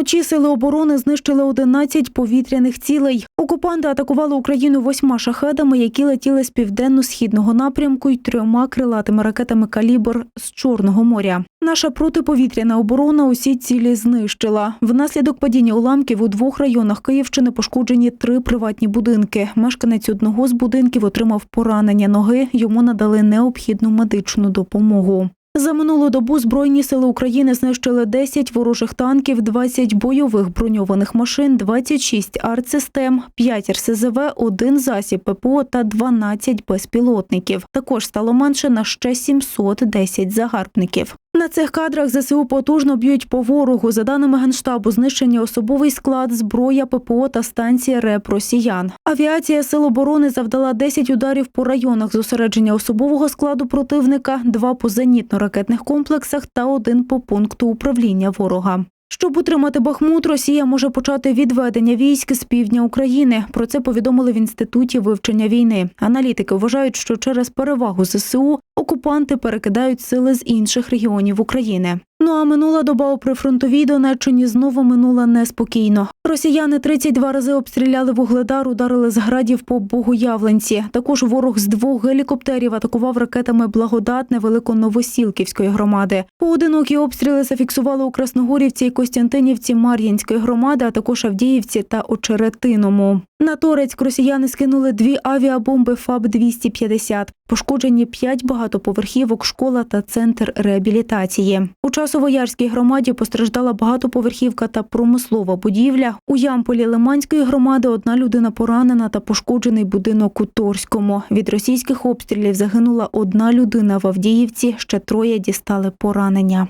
Вночі сили оборони знищили 11 повітряних цілей. Окупанти атакували Україну восьма шахедами, які летіли з південно-східного напрямку й трьома крилатими ракетами калібр з Чорного моря. Наша протиповітряна оборона усі цілі знищила. Внаслідок падіння уламків у двох районах Київщини пошкоджені три приватні будинки. Мешканець одного з будинків отримав поранення ноги. Йому надали необхідну медичну допомогу. За минулу добу Збройні сили України знищили 10 ворожих танків, 20 бойових броньованих машин, 26 артсистем, 5 РСЗВ, 1 засіб ППО та 12 безпілотників. Також стало менше на ще 710 загарбників. На цих кадрах ЗСУ потужно б'ють по ворогу. За даними Генштабу, знищені особовий склад, зброя, ППО та станція РЕП росіян. Авіація Сил оборони завдала 10 ударів по районах зосередження особового складу противника, два по зенітно-ракетних комплексах та один по пункту управління ворога. Щоб утримати Бахмут, Росія може почати відведення військ з півдня України. Про це повідомили в інституті вивчення війни. Аналітики вважають, що через перевагу ЗСУ окупанти перекидають сили з інших регіонів України. Ну а минула доба у прифронтовій Донеччині знову минула неспокійно. Росіяни 32 рази обстріляли вугледар, ударили з градів по Богоявленці. Також ворог з двох гелікоптерів атакував ракетами Благодатне Великоновосілківської громади. Поодинокі обстріли зафіксували у Красногорівці і Костянтинівці Мар'їнської громади, а також Авдіївці та Очеретиному. На Торецьк росіяни скинули дві авіабомби ФАБ-250. Пошкоджені п'ять багатоповерхівок, школа та центр реабілітації. У Часовоярській громаді постраждала багатоповерхівка та промислова будівля. У Ямполі Лиманської громади одна людина поранена та пошкоджений будинок у Торському. Від російських обстрілів загинула одна людина в Авдіївці, ще троє дістали поранення.